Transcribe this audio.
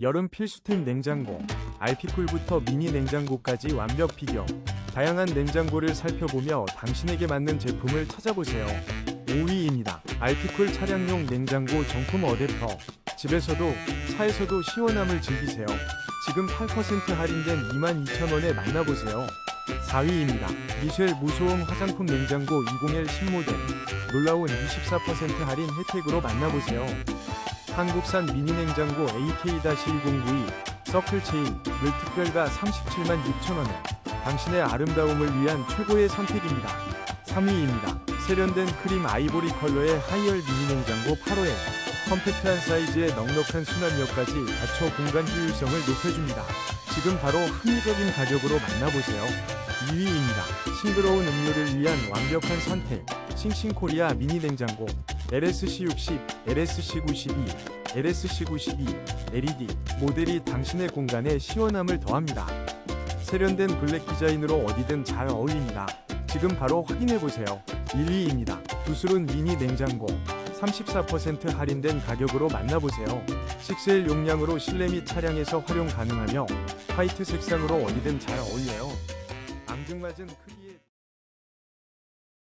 여름 필수템 냉장고, 알피쿨부터 미니 냉장고까지 완벽 비교. 다양한 냉장고를 살펴보며 당신에게 맞는 제품을 찾아보세요. 5위입니다. 알피쿨 차량용 냉장고 정품 어댑터. 집에서도 차에서도 시원함을 즐기세요. 지금 8% 할인된 22,000원에 만나보세요. 4위입니다. 미셸 무소음 화장품 냉장고 20L 신모델. 놀라운 24% 할인 혜택으로 만나보세요. 한국산 미니 냉장고 AK-1092 서클 체인을 특별가 37만 6천원에 당신의 아름다움을 위한 최고의 선택입니다. 3위입니다. 세련된 크림 아이보리 컬러의 하이얼 미니 냉장고 8호에 컴팩트한 사이즈에 넉넉한 수납력까지 갖춰 공간 효율성을 높여줍니다. 지금 바로 합리적인 가격으로 만나보세요. 2위입니다. 싱그러운 음료를 위한 완벽한 선택. 싱싱코리아 미니 냉장고 LSC60, LSC92, LSC92, LED 모델이 당신의 공간에 시원함을 더합니다. 세련된 블랙 디자인으로 어디든 잘 어울립니다. 지금 바로 확인해보세요. 1위입니다. 부스룬 미니 냉장고 34% 할인된 가격으로 만나보세요. 6L 용량으로 실내 및 차량에서 활용 가능하며 화이트 색상으로 어디든 잘 어울려요. 앙증맞은 크기